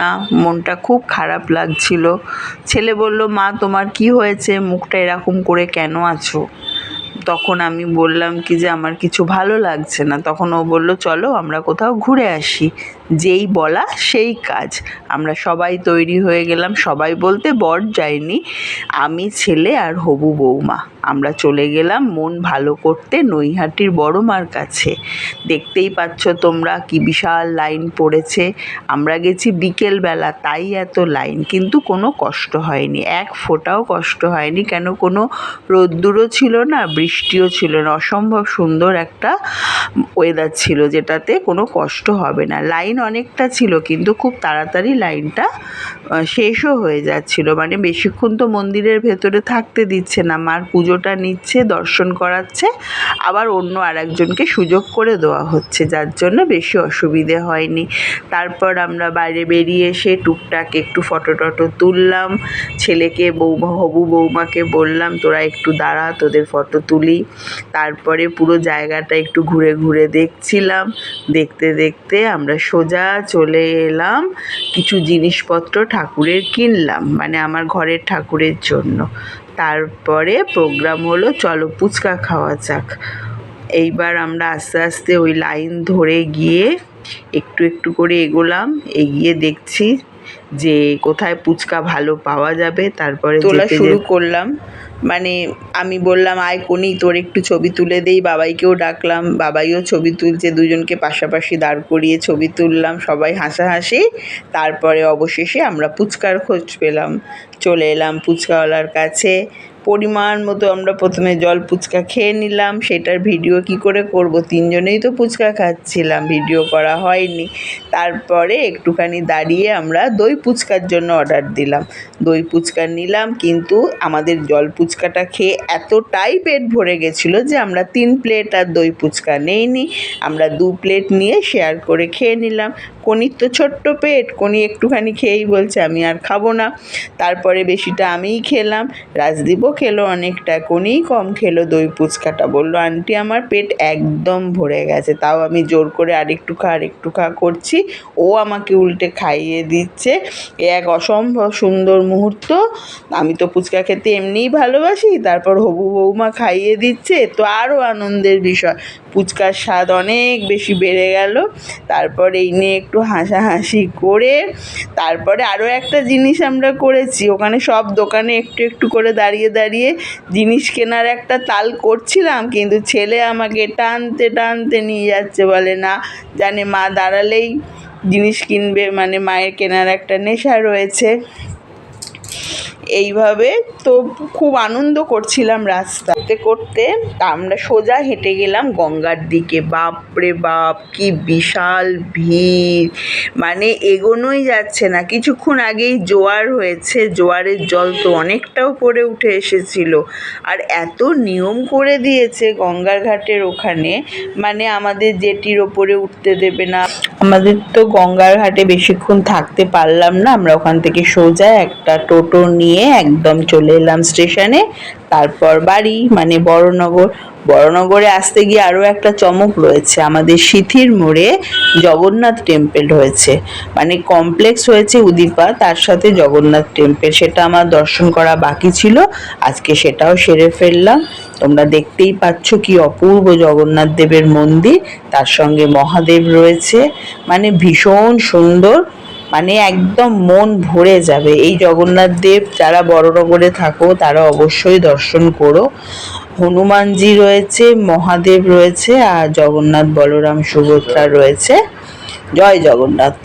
না, মনটা খুব খারাপ লাগছিল। ছেলে বলল, মা, তোমার কি হয়েছে? মুখটা এরকম করে কেন আছো? তখন আমি বললাম কি যে, আমার কিছু ভালো লাগছে না। তখন ও বলল, চলো, আমরা কোথাও ঘুরে আসি। যেই বলা সেই কাজ। আমরা সবাই তৈরি হয়ে গেলাম, সবাই বলতে বর যায়নি, আমি ছেলে আর হবু বৌমা। আমরা চলে গেলাম মন ভালো করতে নৈহাটির বড় মার কাছে। দেখতেই পাচ্ছ তোমরা কি বিশাল লাইন পড়েছে। আমরা গেছি বিকেলবেলা, তাই এত লাইন। কিন্তু কোনো কষ্ট হয়নি, এক ফোঁটাও কষ্ট হয়নি। কেন কোনো রোদ্দুরও ছিল না, বৃষ্টিও ছিল না। অসম্ভব সুন্দর একটা ওয়েদার ছিল যেটাতে কোনো কষ্ট হবে না। লাইন অনেকটা ছিল, কিন্তু খুব তাড়াতাড়ি লাইনটা শেষও হয়ে যাচ্ছিল। মানে বেশিক্ষণ তো মন্দিরের ভেতরে থাকতে দিচ্ছে না। মার পুজোটা নিচ্ছে, দর্শন করাচ্ছে, আবার অন্য আরেকজনকে সুযোগ করে দেওয়া হচ্ছে, যার জন্য বেশি অসুবিধে হয়নি। তারপর আমরা বাইরে বেরিয়ে এসে টুকটাক একটু ফটো টটো তুললাম। ছেলেকে বৌমা হবু বৌমাকে বললাম, তোরা একটু দাঁড়া, তোদের ফটো তুলি। তারপরে পুরো জায়গাটা একটু ঘুরে ঘুরে দেখছিলাম। দেখতে দেখতে আমরা সোজা চলে এলাম কিছু জিনিসপত্র ঠাকুরের কিনলাম মানে আমার ঘরের ঠাকুরের জন্য। তারপরে প্রোগ্রাম হলো চলো ফুচকা খাওয়া যাক। এইবার আমরা আস্তে আস্তে ওই লাইন ধরে গিয়ে একটু একটু করে এগোলাম এগিয়ে দেখছি যে কোথায় ফুচকা ভালো পাওয়া যাবে তারপরে তোলা শুরু করলাম। মানে আমি বললাম, আয় কোনি, তোর একটু ছবি তুলে দেই, বাবাইকেও ডাকলাম, বাবাইও ছবি তুলছে, দুজনকে পাশাপাশি দাঁড় করিয়ে ছবি তুললাম, সবাই হাসাহাসি। তারপরে অবশেষে আমরা ফুচকার খোঁজ পেলাম, চলে এলাম ফুচকাওয়ালার কাছে। পরিমাণ মতো আমরা প্রথমে জল ফুচকা খেয়ে নিলাম। সেটার ভিডিও কি করে করব? তিনজনেই তো ফুচকা খাচ্ছিলাম, ভিডিও করা হয়নি। তারপরে একটুখানি দাঁড়িয়ে আমরা দই ফুচকার জন্য অর্ডার দিলাম। দই ফুচকা নিলাম, কিন্তু আমাদের জল ফুচকাটা খেয়ে এতটাই পেট ভরে গেছিল যে আমরা তিন প্লেট আর দই ফুচকা নেইনি। আমরা দু প্লেট নিয়ে শেয়ার করে খেয়ে নিলাম। কনির তো ছোট্ট পেট, কনি একটুখানি খেয়েই বলছে, আমি আর খাব না। তারপরে বেশিটা আমিই খেলাম। রাজদীপও খেলো অনেকটা, কনিই কম খেলো দই ফুচকাটা। বলল, আন্টি, আমার পেট একদম ভরে গেছে, তাও আমি জোর করে আরেকটু খা আরেকটু খা করছি। ও আমাকে উল্টে খাইয়ে দিচ্ছে। এ এক অসম্ভব সুন্দর মুহূর্ত। আমি তো ফুচকা খেতে এমনিই ভালোবাসি, তারপর হবু বৌমা খাইয়ে দিচ্ছে। তো আরও আনন্দের বিষয়, ফুচকার স্বাদ অনেক বেশি বেড়ে গেল। তারপর এই নিয়ে একটু হাসাহাসি করে, তারপরে আরও একটা জিনিস আমরা করেছি। ওখানে সব দোকানে একটু একটু করে দাঁড়িয়ে দাঁড়িয়ে জিনিস কেনার একটা তাল করছিলাম, কিন্তু ছেলে আমাকে টানতে টানতে নিয়ে যাচ্ছে বলে, না, জানে মা দাঁড়ালেই জিনিস কিনবে। মানে মায়ের কেনার একটা নেশা রয়েছে। এইভাবে তো খুব আনন্দ করছিলাম রাস্তাতে করতে আমরা সোজা হেঁটে গেলাম গঙ্গার দিকে। বাপরে বাপ, কি বিশাল ভিড়। মানে এগোনোই যাচ্ছে না। কিছুক্ষণ আগেই জোয়ার হয়েছে। জোয়ারের জল তো অনেকটা উপরে উঠে এসেছিল। আর এত নিয়ম করে দিয়েছে গঙ্গার ঘাটের ওখানে। মানে আমাদের জেটির ওপরে উঠতে দেবে না। আমাদের তো গঙ্গার ঘাটে বেশিক্ষণ থাকতে পারলাম না। আমরা ওখান থেকে সোজা একটা টোটো নিয়ে একদম চলে এলাম স্টেশনে। তারপর বাড়ি মানে বড়নগর। বড়নগরে আসতে গিয়ে আরও একটা চমক রয়েছে। আমাদের সিথির মোড়ে জগন্নাথ টেম্পল হয়েছে। মানে কমপ্লেক্স হয়েছে উদিপা, তার সাথে জগন্নাথ টেম্পল। সেটা আমার দর্শন করা বাকি ছিল। আজকে সেটাও সেরে ফেললাম। তোমরা দেখতেই পাচ্ছ কি অপূর্ব জগন্নাথ দেবের মন্দির। তার সঙ্গে মহাদেব রয়েছে। মানে ভীষণ সুন্দর মানে একদম মন ভরে যাবে। এই জগন্নাথ দেব যারা বড়নগরে থাকো, তারা অবশ্যই দর্শন করো। হনুমানজি রয়েছে, মহাদেব রয়েছে, আর জগন্নাথ, বলরাম, সুভদ্রা রয়েছে। জয় জগন্নাথ।